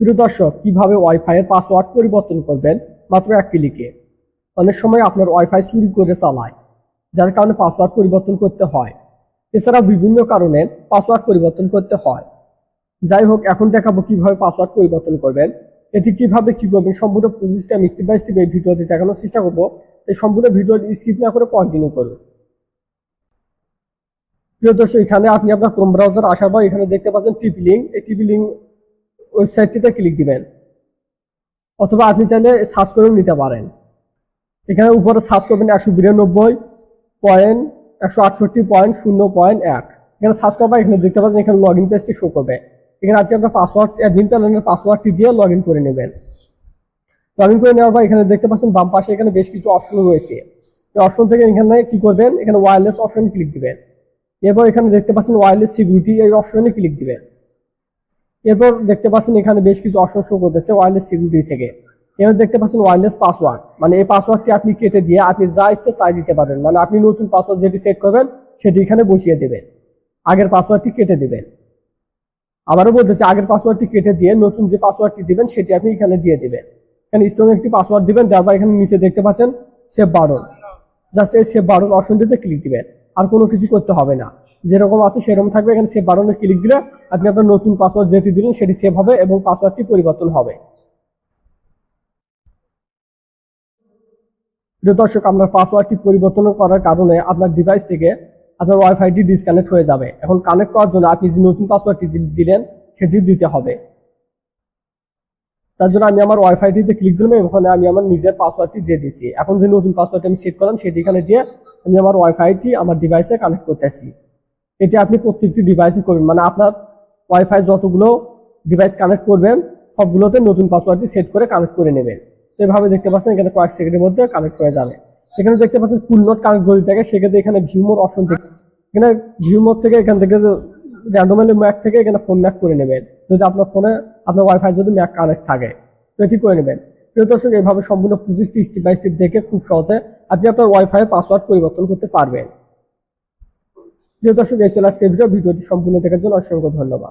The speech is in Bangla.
প্রিয় দর্শক, কীভাবে ওয়াইফাই এর পাসওয়ার্ড পরিবর্তন করবেন? মাত্র এক ক্লিকে অনেক সময় আপনার ওয়াইফাই চুরি করে চালায়, যার কারণে পাসওয়ার্ড পরিবর্তন করতে হয়। এছাড়া বিভিন্ন কারণে পাসওয়ার্ড পরিবর্তন করতে হয়। যাই হোক, এখন দেখাবো কীভাবে পাসওয়ার্ড পরিবর্তন করবেন। এটি কীভাবে কি করবেন সম্পূর্ণ প্রসেসটা স্টেপ বাই স্টেপ এই ভিডিওতে দেখানোর চেষ্টা করব। এই সম্পূর্ণ ভিডিও স্কিপ না করে কন্টিনিউ করুন। প্রিয় দর্শক, এখানে আপনি আপনার ক্রোম ব্রাউজার আসার পর এখানে দেখতে পাচ্ছেন টিপি লিঙ্ক এই টিপি লিঙ্ক ওয়েবসাইটটিতে ক্লিক দিবেন। অথবা আপনি চাইলে সার্চ করেও নিতে পারেন। এখানে উপরে সার্চ করবেন একশো বিরানব্বই পয়েন্ট, একশো আটষট্টি পয়েন্ট, শূন্য পয়েন্ট এক। এখানে সার্চ করবা এখানে দেখতে পাচ্ছেন এখানে লগ ইন পেজটি শো করবে। এখানে আপনি আপনার পাসওয়ার্ড অ্যাডমিন প্যানেলের পাসওয়ার্ডটি দিয়ে লগ ইন করে নেবেন। লগ ইন করে নেওয়ার পর এখানে দেখতে পাচ্ছেন বাম পাশে এখানে বেশ কিছু অপশন রয়েছে। এই অপশন থেকে এখানে কি করবেন? এখানে ওয়্যারলেস অপশনে ক্লিক দিবেন। এরপর এখানে দেখতে পাচ্ছেন ওয়্যারলেস সিকিউরিটি এই অপশনে ক্লিক দিবেন। এরপর দেখতে পাচ্ছেন এখানে বেশ কিছু অপশন শো করতেছে ওয়্যারলেস সিকিউরিটি থেকে। এবার দেখতে পাচ্ছেন ওয়্যারলেস পাসওয়ার্ড মানে এই পাসওয়ার্ডটি আপনি কেটে দিয়ে আপনি যা ইচ্ছে তাই দিতে পারেন মানে আপনি নতুন পাসওয়ার্ড যেটি সেট করবেন, সেটি এখানে বসিয়ে দেবেন। আগের পাসওয়ার্ডটি কেটে দেবেন। আবারও বলতেছে, আগের পাসওয়ার্ডটি কেটে দিয়ে নতুন যে পাসওয়ার্ডটি দিবেন, সেটি আপনি এখানে দিয়ে দিবেন। এখানে স্ট্রং একটি পাসওয়ার্ড দিবেন তারপর এখানে নিচে দেখতে পাচ্ছেন সেভ বাটন জাস্ট এই সেভ বাটন অপশনটিতে ক্লিক দিবেন। আর কোনো কিছু করতে হবে না। যেরকম আছে সেরকম থাকবে। এখানে সেভ বাটনে ক্লিক দিলে আপনি আপনার নতুন পাসওয়ার্ড যেটি দিলেন সেটি সেভ হবে এবং পাসওয়ার্ডটি পরিবর্তন হবে। প্রিয় দর্শক, আপনার পাসওয়ার্ডটি পরিবর্তন করার কারণে আপনার ডিভাইস থেকে আপনার ওয়াইফাইটি ডিসকানেক্ট হয়ে যাবে। এখন কানেক্ট করার জন্য আপনি যে নতুন পাসওয়ার্ডটি দিলেন, সেটি দিতে হবে। তার জন্য আমি আমার ওয়াইফাইটিতে ক্লিক দিলাম এবং ওখানে আমি আমার নিজের পাসওয়ার্ডটি দিয়ে দিচ্ছি এখন যে নতুন পাসওয়ার্ডটি আমি সেট করলাম, সেটি এখানে দিয়ে আমি আমার ওয়াইফাইটি আমার ডিভাইসে কানেক্ট করতেছি। এটি আপনি প্রত্যেকটি ডিভাইসে করবেন। মানে আপনার ওয়াইফাই যতগুলো ডিভাইস কানেক্ট করবেন, সবগুলোতে নতুন পাসওয়ার্ডটি সেট করে কানেক্ট করে নেবেন। তো এভাবে দেখতে পাচ্ছেন, এখানে কয়েক সেকেন্ডের মধ্যে কানেক্ট হয়ে যাবে। এখানে দেখতে পাচ্ছেন কুল নোট কানেক্ট যদি থাকে, সেক্ষেত্রে এখানে ভিউ মোর অপশন থেকে এখানে ভিউ মোড থেকে এখান থেকে র্যান্ডমালি ম্যাক থেকে এখানে ফোন ম্যাক করে নেবেন। যদি আপনার ফোনে আপনার ওয়াইফাই যদি ম্যাক কানেক্ট থাকে, তো এটি করে নেবেন। প্রিয় দর্শক এইভাবে সম্পূর্ণ প্রসেসটি স্টেপ বাই স্টেপ দেখে খুব সহজে আপনি আপনার ওয়াইফাই পাসওয়ার্ড পরিবর্তন করতে পারবেন। প্রিয় দর্শক, এই ছিল আজকের ভিডিও। ভিডিওটি সম্পূর্ণ দেখার জন্য অসংখ্য ধন্যবাদ।